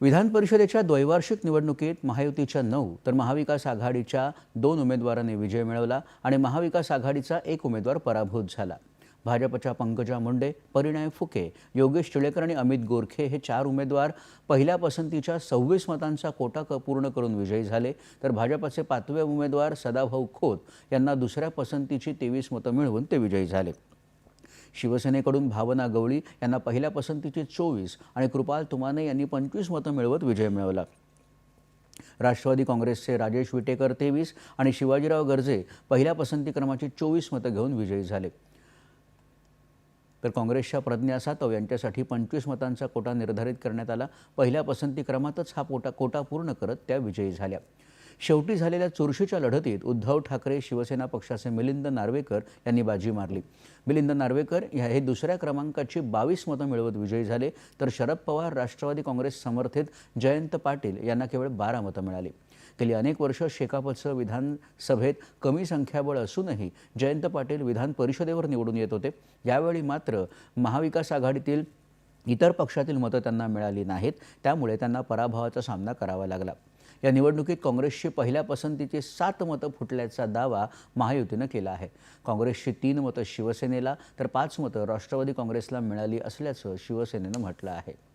विधान परिषदेच्या द्वैवार्षिक निवडणुकीत महायुतीच्या नऊ तर महाविकास आघाडीच्या दोन उमेदवारांनी विजय मिळवला आणि महाविकास आघाडीचा एक उमेदवार पराभूत झाला. भाजपच्या पंकजा मुंडे परिणय फुके योगेश टिळेकर आणि अमित गोरखे हे चार उमेदवार पहिल्या पसंतीच्या सव्वीस मतांचा कोटा क पूर्ण करून विजयी झाले. तर भाजपचे पाचवे उमेदवार सदाभाऊ खोत यांना दुसऱ्या पसंतीची तेवीस मतं मिळवून ते विजयी झाले. शिवसेनेकडून भावना गवळी यांना पहिल्या पसंतीची चोवीस आणि कृपाल तुमाने यांनी पंचवीस मतं मिळवत विजय मिळवला. राष्ट्रवादी काँग्रेसचे राजेश विटेकर तेवीस आणि शिवाजीराव गर्जे पहिल्या पसंती क्रमाची चोवीस मतं घेऊन विजयी झाले. तर काँग्रेसच्या प्रज्ञा सातव यांच्यासाठी पंचवीस मतांचा कोटा निर्धारित करण्यात आला. पहिल्या पसंती क्रमातच हा पोटा कोटा पूर्ण करत त्या विजयी झाल्या. शेवटी झालेल्या चुरशीच्या लढतीत उद्धव ठाकरे शिवसेना पक्षाचे मिलिंद नार्वेकर यांनी बाजी मारली. मिलिंद नार्वेकर ह्या हे दुसऱ्या क्रमांकाची बावीस मतं मिळवत विजयी झाले तर शरद पवार राष्ट्रवादी काँग्रेस समर्थित जयंत पाटील यांना केवळ बारा मतं मिळाली. गेली अनेक वर्ष शेकापचं विधानसभेत कमी संख्याबळ असूनही जयंत पाटील विधान परिषदेवर निवडून येत होते. यावेळी मात्र महाविकास आघाडीतील इतर पक्षातील मतं त्यांना मिळाली नाहीत त्यामुळे त्यांना पराभवाचा सामना करावा लागला. या निवडणुकीत काँग्रेसची पहिल्या पसंतीची सात मतं फुटल्याचा दावा महायुतीनं केला आहे. काँग्रेसची तीन मतं शिवसेनेला तर पाच मतं राष्ट्रवादी काँग्रेसला मिळाली असल्याचं शिवसेनेनं म्हटलं आहे.